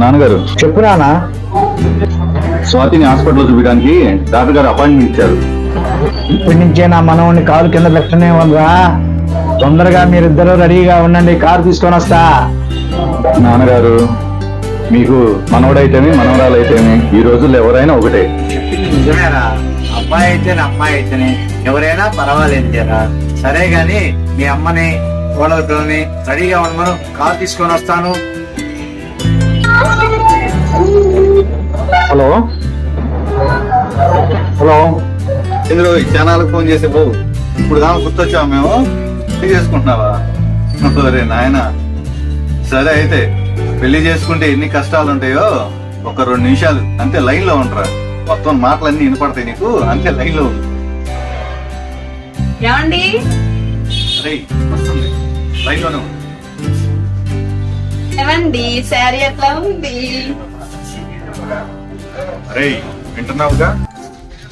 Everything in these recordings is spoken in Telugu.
నాన్నగారు. చెప్పు నానా స్వాతిని హాస్పిటల్ చూపించడానికి డాక్టర్ గారు అపాయింట్మెంట్ ఇచ్చారు. ఇప్పటి నుంచే నా మనవుని కాలు కింద పెట్టనే ఉందా తొందరగా మీరిద్దరూ రెడీగా ఉండండి కారు తీసుకొని వస్తా. నాన్నగారు మీకు మనవడైతేనే మనవరాలైతేనే ఈ రోజుల్లో ఎవరైనా ఒకటే. నిజమేరా. అబ్బాయి అయితేనే అమ్మాయి అయితేనే ఎవరైనా పర్వాలేదు జరా. సరే గాని మీ అమ్మని కోడలతోని రెడీగా ఉండమను కార్ తీసుకొని వస్తాను. హలో. హలో. ఇందులో ఈ ఛానల్కి ఫోన్ చేసే బాబు ఇప్పుడు దాకా గుర్తొచ్చావు మేము? పెళ్ళి చేసుకుంటున్నావా? సరే నాయన. సరే అయితే పెళ్ళి చేసుకుంటే ఎన్ని కష్టాలు ఉంటాయో ఒక రెండు నిమిషాలు అంతే లైన్లో ఉంటారా మొత్తం మాటలన్నీ వినపడతాయి నీకు అంతే లైన్లో ఉండు. ఏమండి శారీ ఎట్లా ఉంది? అరే వింటున్నావుగా?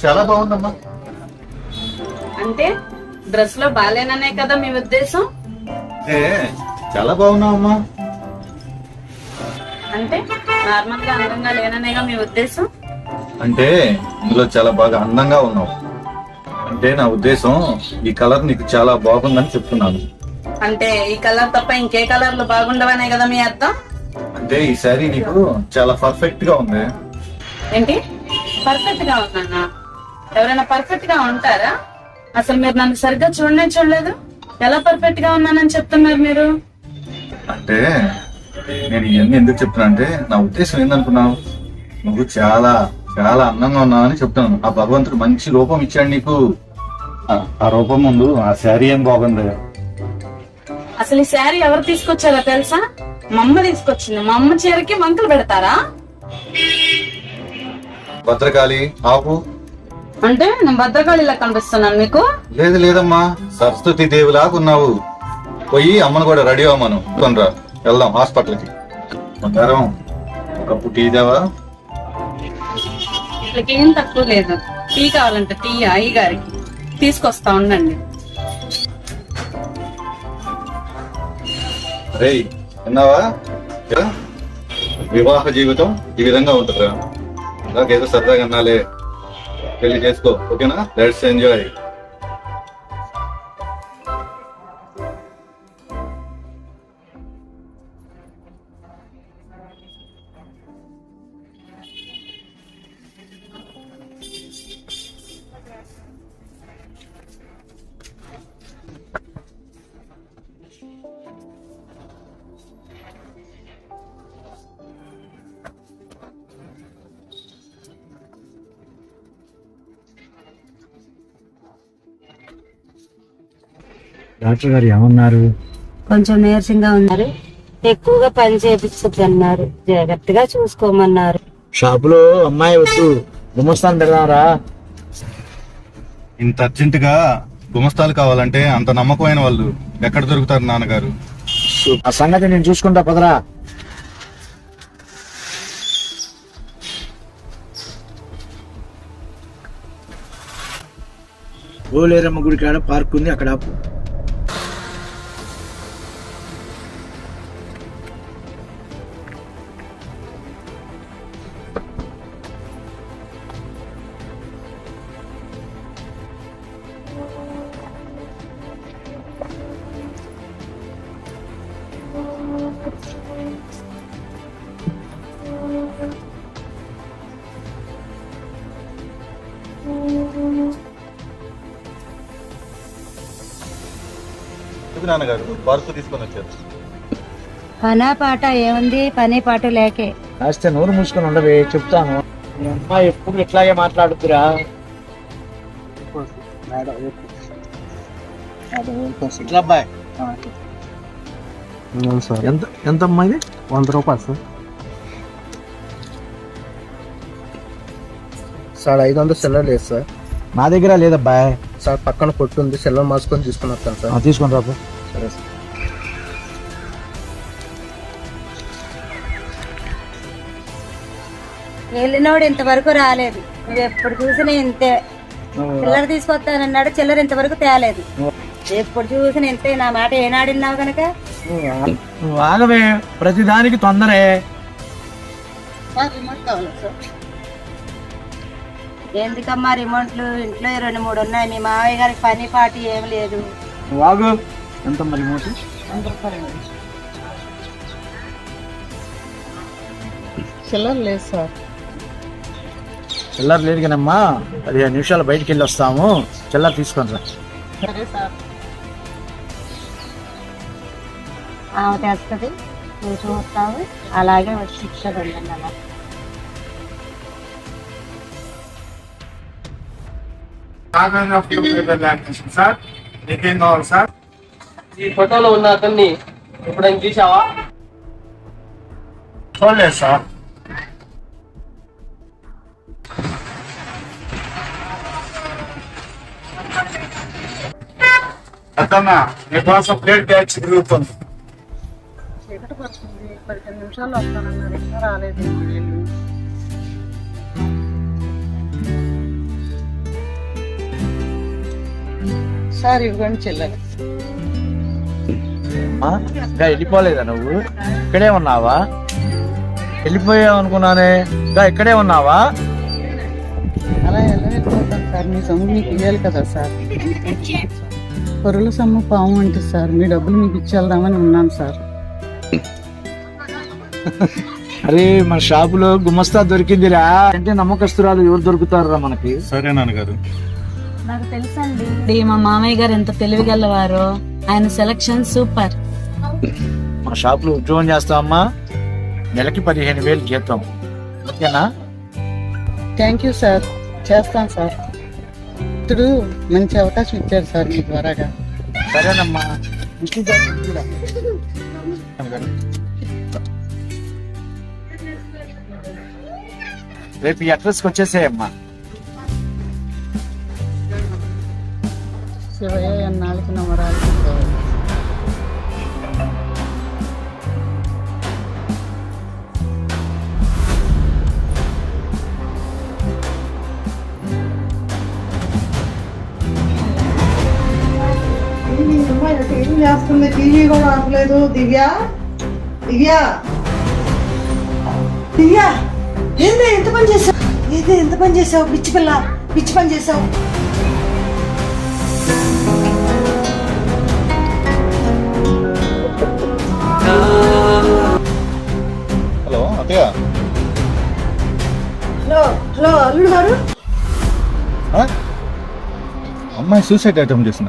చాలా బాగుందమ్మా. అంటే డ్రెస్లో బాలేననే కదా మీ ఉద్దేశం? ఏ చాలా బాగున్నావమ్మా. అంటే నార్మల్గా అందంగా లేననేగా మీ ఉద్దేశం? అంటే ఇందులో చాలా బాగా అందంగా ఉన్నావు. అంటే నా ఉద్దేశం ఈ కలర్ నీకు చాలా బాగుందని చెప్తున్నాను. అంటే ఈ కలర్ తప్ప ఇంకే కలర్లు బాగుండవనే కదా మీ అర్థం? అంటే ఈ శారీ నీకు చాలా పర్ఫెక్ట్గా ఉంది. ఏంటి? పర్ఫెక్ట్గా ఉన్నానా ఎవరైనా పర్ఫెక్ట్గా ఉంటారా? అసలు మీరు నన్ను సరిగ్గా చూడనే చూడలేదు. ఎలా పర్ఫెక్ట్గా ఉన్నానని చెప్తున్నారు మీరు? అంటే నేను ఇవన్నీ ఎందుకు చెప్తున్నా అంటే నా ఉద్దేశం ఏందనుకున్నావు? నువ్వు చాలా చాలా అందంగా ఉన్నావని చెప్తున్నాను. ఆ భగవంతుడు మంచి రూపం ఇచ్చాడు నీకు. ఆ- ఆ రూపం ముందు ఆ శారీ ఏం బాగుంది? అసలు ఈ శారీ ఎవరు తీసుకొచ్చారో తెలుసా? మా అమ్మ తీసుకొచ్చింది. మా అమ్మ చీరకి వంకలు పెడతారా? భద్రకాళి ఆపు. అంటే నేను భద్రకాళిలా కనిపిస్తున్నాను మీకు? లేదు లేదమ్మా. సరస్వతి దేవిలాగా ఉన్నావు. పోయి అమ్మను కూడా రెడీ అవ్వమను తొందర వెళ్దాం హాస్పిటల్కి. బంగారం ఒక కప్పు టీ దేవా ఏం తక్కువ లేదు. టీ కావాలంటే టీ అయ్యి గారికి. తీసుకొస్తా ఉండండి. రే విన్నావా వివాహ జీవితం ఈ విధంగా ఉంటుందిరా. నాకేదో సరదాగా అన్నాలే. పెళ్ళి చేసుకో ఓకేనా? Let's enjoy. డాక్టర్ గారు ఏమన్నారు? కొంచెం నీరసంగా ఉన్నారు. ఎక్కువగా పని చేపించద్దు అన్నారు జాగ్రత్తగా చూసుకోమన్నారు. షాపులో అమ్మాయి వద్దు. గుమస్తాను పెడదాంరా. ఇంత అర్జెంట్గా గుమస్తాలు కావాలంటే అంత నమ్మకమైన వాళ్ళు ఎక్కడ దొరుకుతారు నాన్నగారు? ఆ సంగతి నేను చూసుకుంటా పదరా. ఓలేరమ్మ గుడి కాడ పార్క్ ఉంది అక్కడ ఆపు. ఎందుకు నాన్నగారు? తీసుకొని వచ్చారు. పనా పాట ఏముంది? పని పాట లేకే. కాస్త నోరు మూసుకొని ఉండవే చెప్తాను. మీ అమ్మాయి ఎప్పుడు ఇట్లాగే మాట్లాడుతురా ఇట్లా అబ్బాయి ఎంత ఎంత అమ్మాయి వంద రూపాయలు సార్. సార్ ఐదు వందలు సెల్లర్ లేదు సార్. నా దగ్గర లేదబ్బాయ్. సార్ పక్కన కొట్టు ఉంది సెల్లర్ మార్చుకొని తీసుకుని వస్తాను సార్. తీసుకొని రాపు సరే సార్. వెళ్ళినోడు ఇంతవరకు రాలేదు. నువ్వు ఎప్పుడు చూసినా ఇంతే. చిల్లర తీసుకొస్తానన్నాడు చిల్లర ఇంతవరకు తేలేదు. ఎప్పుడు చూసినా ఇంతే నా మాట ఏనాడిన్నావు కనుక నువ్వు ఆగవే ప్రతిదానికి తొందరే. ఎందుకమ్మా రిమోట్లు ఇంట్లో రెండు మూడు ఉన్నాయి? మీ మావయ్య గారికి పని పాటి ఏం లేదు. మోటి చిల్లర లేదు సార్. చిల్లర లేదు కానమ్మా పదిహేను నిమిషాలు బయటికి వెళ్ళి వస్తాము. చిల్లర తీసుకొని రా. సరే సార్. ఆమె తెస్తుంది. నువ్వు చూస్తావు. అలాగే వచ్చి శిక్ష ఉండండి అలా. సార్. నీకేం కావాలి సార్? ఈ ఫోటోలో ఉన్న అతన్ని ఎప్పుడైనా చూసావా? చూడలేదు సార్. అత్తమ్మ నీకోసం ప్లేట్ బ్యాచ్ తిరుగుతుంది. చీకటి పడుతుంది. పదిహేను నిమిషాలు వస్తానన్నారు. ఇంకా రాలేదు. సార్ ఇవ్వండి చిల్లర అమ్మా, ఇంకా వెళ్ళిపోలేదా నువ్వు? ఇక్కడే ఉన్నావా? వెళ్ళిపోయావు అనుకున్నానే. ఇంకా ఇక్కడే ఉన్నావా? అలా ఎలా వెళ్ళిపోతాను సార్ మీ సొమ్ము మీకు ఇవ్వాలి కదా సార్. పొరుల సొమ్ము పాము అంటే సార్ మీ డబ్బులు మీకు ఇచ్చేద్దామని ఉన్నాను సార్. అరే మన షాపులో గుమస్తా దొరికిందిరా. అంటే నమ్మకస్తురాలు ఎవరు దొరుకుతారా మనకి? సరే నాన్నగారు. నాకు తెలుసండి. మా మామయ్య గారు ఎంత తెలివిగలవారో. ఆయన సెలక్షన్ సూపర్ మన షాపులో ఉద్యోగం చేస్తావమ్మా. నెలకి పదిహేను వేలు జీతం. ఓకేనా? థ్యాంక్ యూ సార్ చేస్తాను సార్ ఇప్పుడు మంచి అవకాశం ఇచ్చారు సార్ మీ ద్వారాగా. సరేనమ్మా. రేపు ఈ అడ్రస్కి వచ్చేసేయమ్మా. శివయ్య ఎన్నాళ్ళకి నమ్మరాలు ఏం చేస్తుంది. టీవీ కూడా ఆపలేదు. దివ్య? దివ్య? దివ్య? ఏంది ఎంత పని చేసావు? ఏంది ఎంత పని చేసావు? పిచ్చి పిల్ల పిచ్చి పని చేసావు? అల్లుడు గారు? అమ్మాయి సూసైడ్ అటెంప్ట్ చేసిన